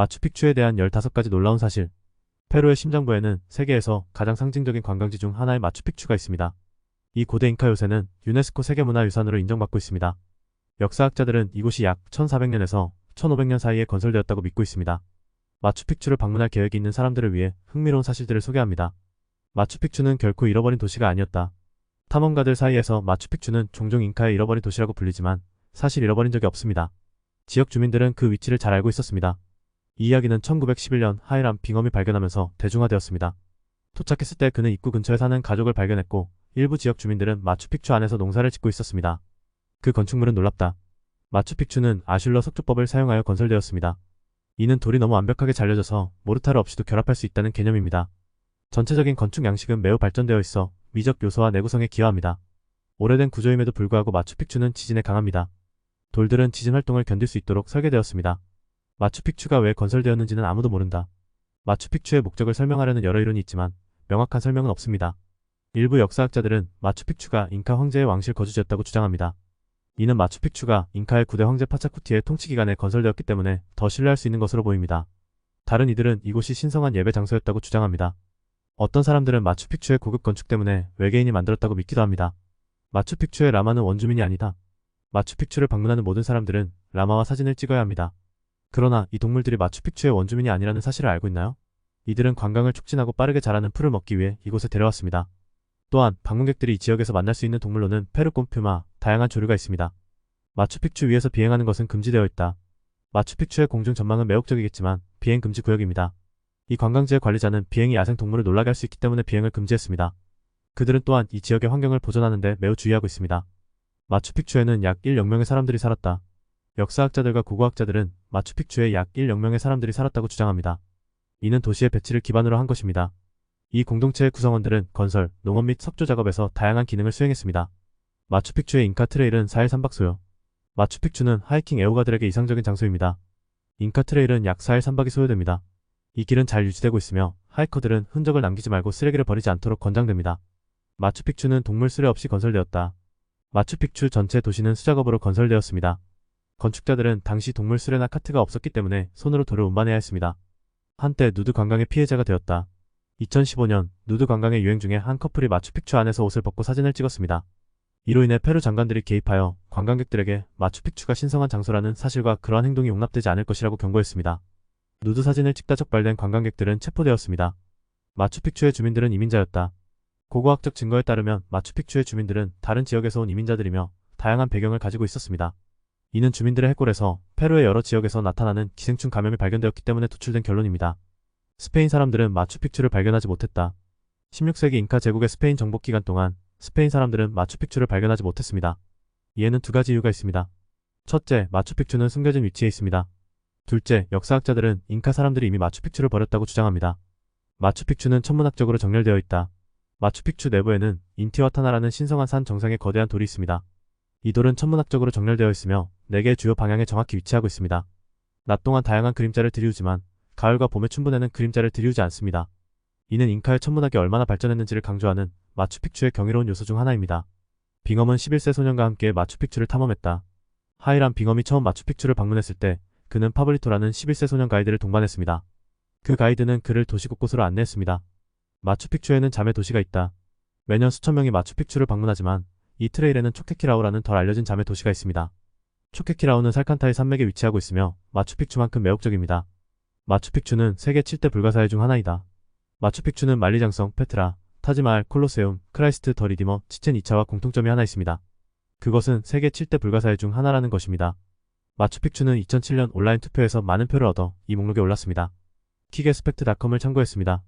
마추픽추에 대한 15가지 놀라운 사실. 페루의 심장부에는 세계에서 가장 상징적인 관광지 중 하나의 마추픽추가 있습니다. 이 고대 잉카 요새는 유네스코 세계문화유산으로 인정받고 있습니다. 역사학자들은 이곳이 약 1400년에서 1500년 사이에 건설되었다고 믿고 있습니다. 마추픽추를 방문할 계획이 있는 사람들을 위해 흥미로운 사실들을 소개합니다. 마추픽추는 결코 잃어버린 도시가 아니었다. 탐험가들 사이에서 마추픽추는 종종 잉카의 잃어버린 도시라고 불리지만 사실 잃어버린 적이 없습니다. 지역 주민들은 그 위치를 잘 알고 있었습니다. 이 이야기는 1911년 하이람 빙엄이 발견하면서 대중화되었습니다. 도착했을 때 그는 입구 근처에 사는 가족을 발견했고 일부 지역 주민들은 마추픽추 안에서 농사를 짓고 있었습니다. 그 건축물은 놀랍다. 마추픽추는 아슐러 석조법을 사용하여 건설되었습니다. 이는 돌이 너무 완벽하게 잘려져서 모르타르 없이도 결합할 수 있다는 개념입니다. 전체적인 건축 양식은 매우 발전되어 있어 미적 요소와 내구성에 기여합니다. 오래된 구조임에도 불구하고 마추픽추는 지진에 강합니다. 돌들은 지진 활동을 견딜 수 있도록 설계되었습니다. 마추픽추가 왜 건설되었는지는 아무도 모른다. 마추픽추의 목적을 설명하려는 여러 이론이 있지만 명확한 설명은 없습니다. 일부 역사학자들은 마추픽추가 잉카 황제의 왕실 거주지였다고 주장합니다. 이는 마추픽추가 잉카의 9대 황제 파차쿠티의 통치 기간에 건설되었기 때문에 더 신뢰할 수 있는 것으로 보입니다. 다른 이들은 이곳이 신성한 예배 장소였다고 주장합니다. 어떤 사람들은 마추픽추의 고급 건축 때문에 외계인이 만들었다고 믿기도 합니다. 마추픽추의 라마는 원주민이 아니다. 마추픽추를 방문하는 모든 사람들은 라마와 사진을 찍어야 합니다. 그러나 이 동물들이 마추픽추의 원주민이 아니라는 사실을 알고 있나요? 이들은 관광을 촉진하고 빠르게 자라는 풀을 먹기 위해 이곳에 데려왔습니다. 또한 방문객들이 이 지역에서 만날 수 있는 동물로는 페르꼼 퓨마, 다양한 조류가 있습니다. 마추픽추 위에서 비행하는 것은 금지되어 있다. 마추픽추의 공중 전망은 매혹적이겠지만 비행 금지 구역입니다. 이 관광지의 관리자는 비행이 야생 동물을 놀라게 할 수 있기 때문에 비행을 금지했습니다. 그들은 또한 이 지역의 환경을 보존하는데 매우 주의하고 있습니다. 마추픽추에는 약 1억 명의 사람들이 살았다. 역사학자들과 고고학자들은 마추픽추에 약 1억 명의 사람들이 살았다고 주장합니다. 이는 도시의 배치를 기반으로 한 것입니다. 이 공동체의 구성원들은 건설, 농업 및 석조 작업에서 다양한 기능을 수행했습니다. 마추픽추의 잉카 트레일은 4일 3박 소요. 마추픽추는 하이킹 애호가들에게 이상적인 장소입니다. 잉카 트레일은 약 4일 3박이 소요됩니다. 이 길은 잘 유지되고 있으며 하이커들은 흔적을 남기지 말고 쓰레기를 버리지 않도록 권장됩니다. 마추픽추는 동물 쓰레 없이 건설되었다. 마추픽추 전체 도시는 수작업으로 건설되었습니다. 건축자들은 당시 동물 수레나 카트가 없었기 때문에 손으로 돌을 운반해야 했습니다. 한때 누드 관광의 피해자가 되었다. 2015년 누드 관광의 유행 중에 한 커플이 마추픽추 안에서 옷을 벗고 사진을 찍었습니다. 이로 인해 페루 장관들이 개입하여 관광객들에게 마추픽추가 신성한 장소라는 사실과 그러한 행동이 용납되지 않을 것이라고 경고했습니다. 누드 사진을 찍다 적발된 관광객들은 체포되었습니다. 마추픽추의 주민들은 이민자였다. 고고학적 증거에 따르면 마추픽추의 주민들은 다른 지역에서 온 이민자들이며 다양한 배경을 가지고 있었습니다. 이는 주민들의 해골에서 페루의 여러 지역에서 나타나는 기생충 감염이 발견되었기 때문에 도출된 결론입니다. 스페인 사람들은 마추픽추를 발견하지 못했다. 16세기 잉카 제국의 스페인 정복 기간 동안 스페인 사람들은 마추픽추를 발견하지 못했습니다. 이에는 두 가지 이유가 있습니다. 첫째, 마추픽추는 숨겨진 위치에 있습니다. 둘째, 역사학자들은 잉카 사람들이 이미 마추픽추를 버렸다고 주장합니다. 마추픽추는 천문학적으로 정렬되어 있다. 마추픽추 내부에는 인티와타나라는 신성한 산 정상에 거대한 돌이 있습니다. 이 돌은 천문학적으로 정렬되어 있으며 4개의 주요 방향에 정확히 위치하고 있습니다. 낮 동안 다양한 그림자를 들이우지만 가을과 봄의 춘분에는 그림자를 들이우지 않습니다. 이는 잉카의 천문학이 얼마나 발전했는지를 강조하는 마추픽추의 경이로운 요소 중 하나입니다. 빙엄은 11세 소년과 함께 마추픽추를 탐험했다. 하이란 빙엄이 처음 마추픽추를 방문했을 때 그는 파블리토라는 11세 소년 가이드를 동반했습니다. 그 가이드는 그를 도시 곳곳으로 안내했습니다. 마추픽추에는 자매 도시가 있다. 매년 수천 명이 마추픽추를 방문하지만 이 트레일에는 초케키라우라는 덜 알려진 자매 도시가 있습니다. 초케키라우는 살칸타의 산맥에 위치하고 있으며 마추픽추만큼 매혹적입니다. 마추픽추는 세계 7대 불가사의 중 하나이다. 마추픽추는 만리장성, 페트라, 타지마할, 콜로세움, 크라이스트 더 리디머, 치첸 2차와 공통점이 하나 있습니다. 그것은 세계 7대 불가사의 중 하나라는 것입니다. 마추픽추는 2007년 온라인 투표에서 많은 표를 얻어 이 목록에 올랐습니다. 킥에스펙트닷컴을 참고했습니다.